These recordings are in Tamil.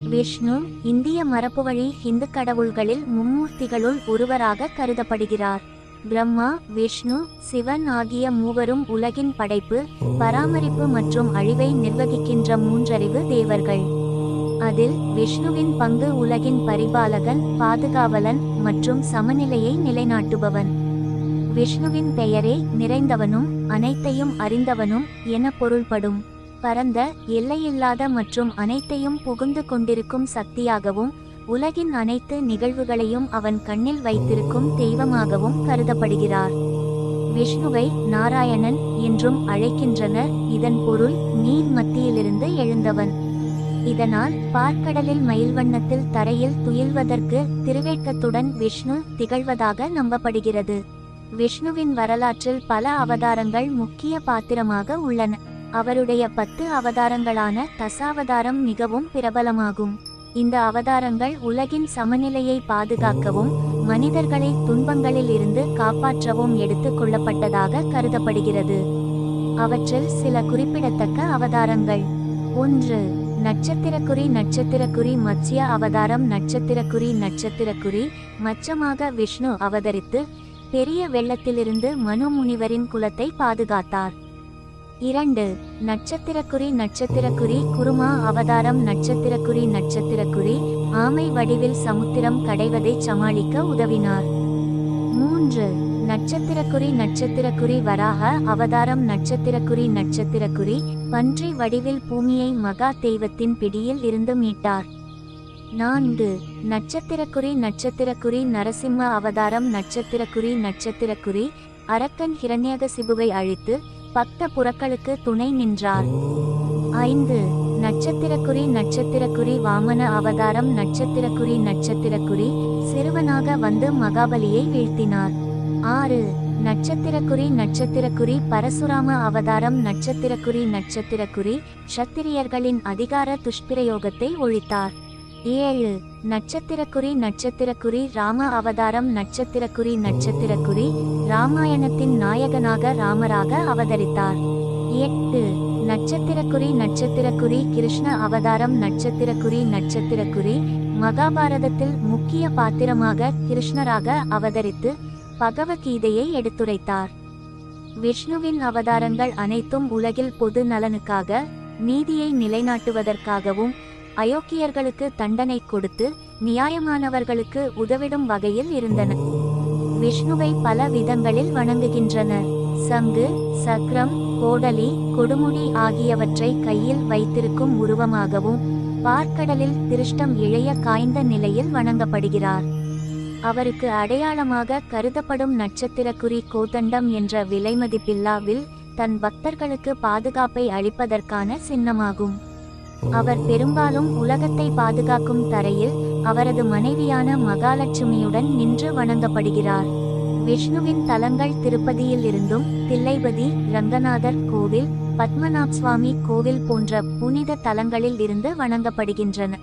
விஷ்ணு இந்திய மரபுவழி இந்து கடவுள்களில் மும்மூர்த்திகளுள் ஒருவராக கருதப்படுகிறார். பிரம்மா விஷ்ணு சிவன் ஆகிய மூவரும் உலகின் படைப்பு பராமரிப்பு மற்றும் அழிவை நிர்வகிக்கின்ற மூன்றறிவு தேவர்கள். அதில் விஷ்ணுவின் பங்கு உலகின் பரிபாலகன் பாதுகாவலன் மற்றும் சமநிலையை நிலைநாட்டுபவன். விஷ்ணுவின் பெயரே நிறைந்தவனும் அனைத்தையும் அறிந்தவனும் என பொருள்படும். பரந்த எல்லையில்லாத மற்றும் அனைத்தையும் புகுந்து கொண்டிருக்கும் சக்தியாகவும் உலகின் அனைத்து நிகழ்வுகளையும் அவன் கண்ணில் வைத்திருக்கும் தெய்வமாகவும் கருதப்படுகிறார். விஷ்ணுவை நாராயணன் என்றும் அழைக்கின்றனர். இதன் பொருள் நீர் மத்தியிலிருந்து எழுந்தவன். இதனால் பார்க்கடலில் மயில் வண்ணத்தில் தரையில் துயில்வதற்கு திருவேட்கத்துடன் விஷ்ணு திகழ்வதாக நம்பப்படுகிறது. விஷ்ணுவின் வரலாற்றில் பல அவதாரங்கள் முக்கிய பாத்திரமாக உள்ளன. அவருடைய பத்து அவதாரங்களான தசாவதாரம் மிகவும் பிரபலமாகும். இந்த அவதாரங்கள் உலகின் சமநிலையை பாதுகாக்கவும் மனிதர்களை துன்பங்களில் இருந்து காப்பாற்றவும் எடுத்துக் கொள்ளப்பட்டதாக கருதப்படுகிறது. அவற்றில் சில குறிப்பிடத்தக்க அவதாரங்கள். ஒன்று நட்சத்திரக்குறி நட்சத்திரக்குறி மத்ய அவதாரம் நட்சத்திரக்குறி நட்சத்திரக்குறி மச்சமாக விஷ்ணு அவதரித்து பெரிய வெள்ளத்திலிருந்து மனு முனிவரின் குலத்தை பாதுகாத்தார். இரண்டு நட்சத்திரக்குறி நட்சத்திரக்குறி குருமா அவதாரம் நட்சத்திரக்குறி நட்சத்திரக்குறி ஆமை வடிவில் சமுத்திரம் கடைவதை சமாளிக்க உதவினார். மூன்று நட்சத்திரக்குறி நட்சத்திரக்குறி வராக அவதாரம் நட்சத்திரக்குறி நட்சத்திரக்குறி பன்றி வடிவில் பூமியை மகா தெய்வத்தின் பிடியில் இருந்து மீட்டார். நான்கு நட்சத்திரக்குறி நட்சத்திரக்குறி நரசிம்ம அவதாரம் நட்சத்திரக்குறி நட்சத்திரக்குறி அரக்கன் ஹிரண்யகசிபுவை அழித்து பக்த புறக்களுக்கு துணை நின்றார். ஐந்து நட்சத்திரக்குறி நட்சத்திரக்குறி வாமன அவதாரம் நட்சத்திரக்குறி நட்சத்திரக்குறி சிறுவனாக வந்து மகாபலியை வீழ்த்தினார். ஆறு நட்சத்திரக்குறி நட்சத்திரக்குறி பரசுராம அவதாரம் நட்சத்திரக்குறி நட்சத்திரக்குறி சத்திரியர்களின் அதிகார துஷ்பிரயோகத்தை ஒழித்தார். ஏழு நட்சத்திரக்குறி நட்சத்திரக்குறி ராம அவதாரம் நட்சத்திரக்குறி நட்சத்திரக்குறி ராமாயணத்தின் நாயகனாக ராமராக அவதரித்தார். எட்டு நட்சத்திரக்குறி நட்சத்திரக்குறி கிருஷ்ண அவதாரம் நட்சத்திரக்குறி நட்சத்திரக்குறி மகாபாரதத்தில் முக்கிய பாத்திரமாக கிருஷ்ணராக அவதரித்து பகவத்கீதையை எடுத்துரைத்தார். விஷ்ணுவின் அவதாரங்கள் அனைத்தும் உலகில் பொது நலனுக்காக நீதியை நிலைநாட்டுவதற்காகவும் அயோக்கியர்களுக்கு தண்டனை கொடுத்து நியாயமானவர்களுக்கு உதவிடும் வகையில் இருந்தன. விஷ்ணுவை பல விதங்களில் வணங்குகின்றனர் சங்கு சக்கரம் கோடலி கொடுமுடி ஆகியவற்றை கையில் வைத்திருக்கும் உருவமாகவும் பார்க்கடலில் திருஷ்டம் இழைய காய்ந்த நிலையில் வணங்கப்படுகிறார். அவருக்கு அடையாளமாக கருதப்படும் நட்சத்திரக்குறி கோதண்டம் என்ற விலைமதிப்பில்லாவில் தன் பக்தர்களுக்கு பாதுகாப்பை அளிப்பதற்கான சின்னமாகும். அவர் பெரும்பாலும் உலகத்தை பாதுகாக்கும் தரையில் அவரது மனைவியான மகாலட்சுமியுடன் நின்று வணங்கப்படுகிறார். விஷ்ணுவின் தலங்கள் திருப்பதியில் இருந்தும் தில்லைபதி ரங்கநாதர் கோவில் பத்மநாப் சுவாமி கோவில் போன்ற புனித தலங்களில் இருந்து வணங்கப்படுகின்றன.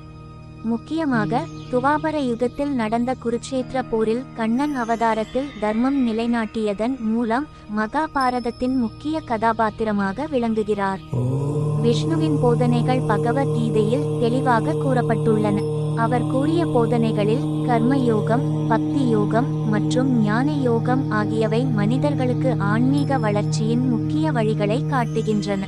முக்கியமாக துவாபர யுகத்தில் நடந்த குருட்சேத்திர போரில் கண்ணன் அவதாரத்தில் தர்மம் நிலைநாட்டியதன் மூலம் மகாபாரதத்தின் முக்கிய கதாபாத்திரமாக விளங்குகிறார். விஷ்ணுவின் போதனைகள் பகவத்கீதையில் தெளிவாக கூறப்பட்டுள்ளன. அவர் கூறிய போதனைகளில் கர்ம யோகம் பக்தி யோகம் மற்றும் ஞான யோகம் ஆகியவை மனிதர்களுக்கு ஆன்மீக வளர்ச்சியின் முக்கிய வழிகளை காட்டுகின்றன.